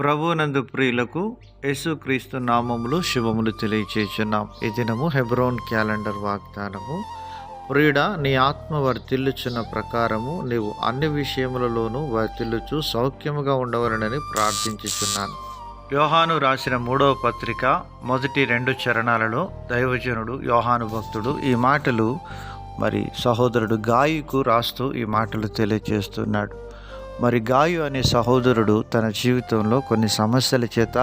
ప్రభునందు ప్రియులకు యేసుక్రీస్తు నామములు శుభములు తెలియచేస్తున్నాం ఈ దినము హెబ్రోన్ క్యాలెండర్ వాగ్దానము. ప్రియుడ నీ ఆత్మ వర్తిల్లుచున్న ప్రకారము నీవు అన్ని విషయములలోనూ వర్తిల్లుచు సౌఖ్యముగా ఉండవలనని ప్రార్థించుచున్నాను. యోహాను రాసిన మూడవ పత్రిక మొదటి రెండు చరణాలలో దైవజనుడు యోహాను భక్తుడు ఈ మాటలు మరి సహోదరుడు గాయకు రాస్తూ ఈ మాటలు తెలియజేస్తున్నాడు మరి గాయు అనే సహోదరుడు తన జీవితంలో కొన్ని సమస్యల చేత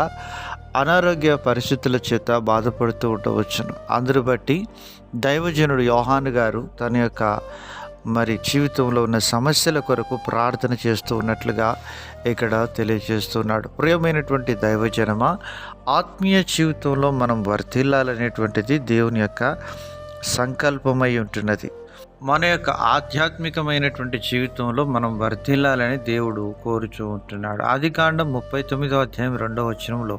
అనారోగ్య పరిస్థితుల చేత బాధపడుతూ ఉండవచ్చును. అందరు బట్టి దైవజనుడు యోహాన్ గారు తన యొక్క మరి జీవితంలో ఉన్న సమస్యల కొరకు ప్రార్థన చేస్తూ ఉన్నట్లుగా ఇక్కడ తెలియజేస్తున్నాడు. ప్రియమైనటువంటి దైవజనమ ఆత్మీయ జీవితంలో మనం వర్తిల్లాలనేటువంటిది దేవుని యొక్క సంకల్పమై ఉంటున్నది. మన యొక్క ఆధ్యాత్మికమైనటువంటి జీవితంలో మనం వర్ధిల్లాలని దేవుడు కోరుచూ ఉంటున్నాడు. ఆది కాండం ముప్పై తొమ్మిదో అధ్యాయం రెండవ వచనంలో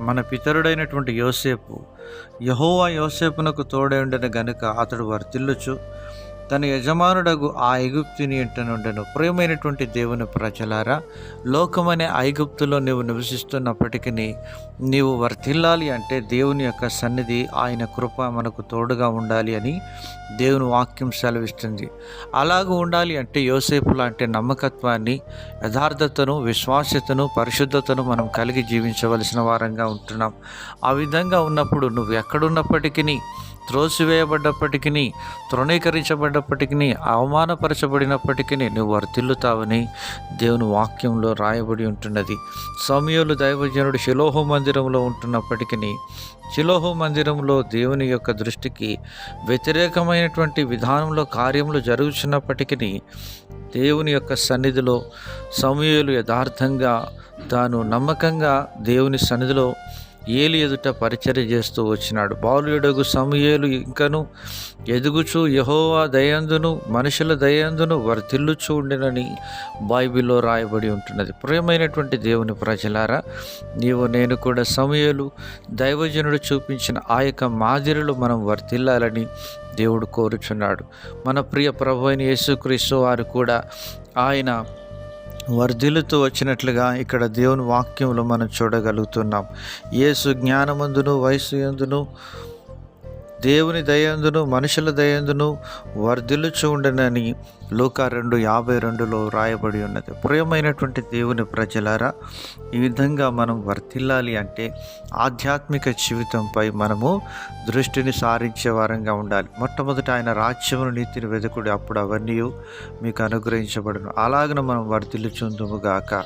మన పితరుడైనటువంటి యోసేపు యహోవా యోసేపునకు తోడై ఉండని గనుక అతడు వర్తిల్లుచు తన యజమానుడగు ఆ ఐగుప్తుని ఇంటనుండెను ప్రియమైనటువంటి దేవుని ప్రజలారా లోకమనే ఐగుప్తులో నీవు నివసిస్తున్నప్పటికీ నీవు వర్తిల్లాలి అంటే దేవుని యొక్క సన్నిధి ఆయన కృప మనకు తోడుగా ఉండాలి అని దేవుని వాక్యం సెలవిస్తుంది. అలాగూ ఉండాలి అంటే యోసేపు లాంటి నమ్మకత్వాన్ని యథార్థతను విశ్వాస్యతను పరిశుద్ధతను మనం కలిగి జీవించవలసిన వారంగా ఉంటున్నాం. ఆ విధంగా ఉన్నప్పుడు నువ్వు ఎక్కడున్నప్పటికీ త్రోసివేయబడ్డప్పటికీ తృణీకరించబడ్డప్పటికీ అవమానపరచబడినప్పటికీ నువ్వు వర్తిల్లుతావని దేవుని వాక్యంలో రాయబడి ఉంటున్నది. సమయంలో దైవజనుడు శిలోహు మందిరంలో ఉంటున్నప్పటికీ శిలోహు మందిరంలో దేవుని యొక్క దృష్టికి వ్యతిరేకమైనటువంటి విధానంలో కార్యములు జరుగుతున్నప్పటికీ దేవుని యొక్క సన్నిధిలో సమయలు యథార్థంగా తాను నమ్మకంగా దేవుని సన్నిధిలో ఏలి ఎదుట పరిచర్య చేస్తూ వచ్చినాడు. బాలుయుడగు సమయలు ఇంకను ఎదుగుచు యహోవా దయందును మనుషుల దయందును వర్ధిల్లుచూ ఉండినని బైబిల్లో రాయబడి ఉంటున్నది. ప్రియమైనటువంటి దేవుని ప్రజలారా నీవు నేను కూడా సమయలు దైవజనుడు చూపించిన ఆ యొక్క మాదిరిలో మనం వర్ధిల్లాలని దేవుడు కోరుచున్నాడు. మన ప్రియ ప్రభు అయిన యేసుక్రీస్తు వారు కూడా ఆయన వర్ధిల్లుతూ వచ్చినట్లుగా ఇక్కడ దేవుని వాక్యంలో మనం చూడగలుగుతున్నాం. యేసు జ్ఞానమందును వయసు ఎందును దేవుని దయందును మనుషుల దయందును వర్ధిల్లుచు ఉండనని లోక రెండు యాభై రెండులో రాయబడి ఉన్నది. ప్రియమైనటువంటి దేవుని ప్రజలారా ఈ విధంగా మనం వర్ధిల్లాలి అంటే ఆధ్యాత్మిక జీవితంపై మనము దృష్టిని సారించే వారంగా ఉండాలి. మొట్టమొదట ఆయన రాజ్యమును నీతిని వెతుకుడు అప్పుడు అవన్నీ మీకు అనుగ్రహించబడును. అలాగన మనం వర్ధిల్లుచుందుముగాక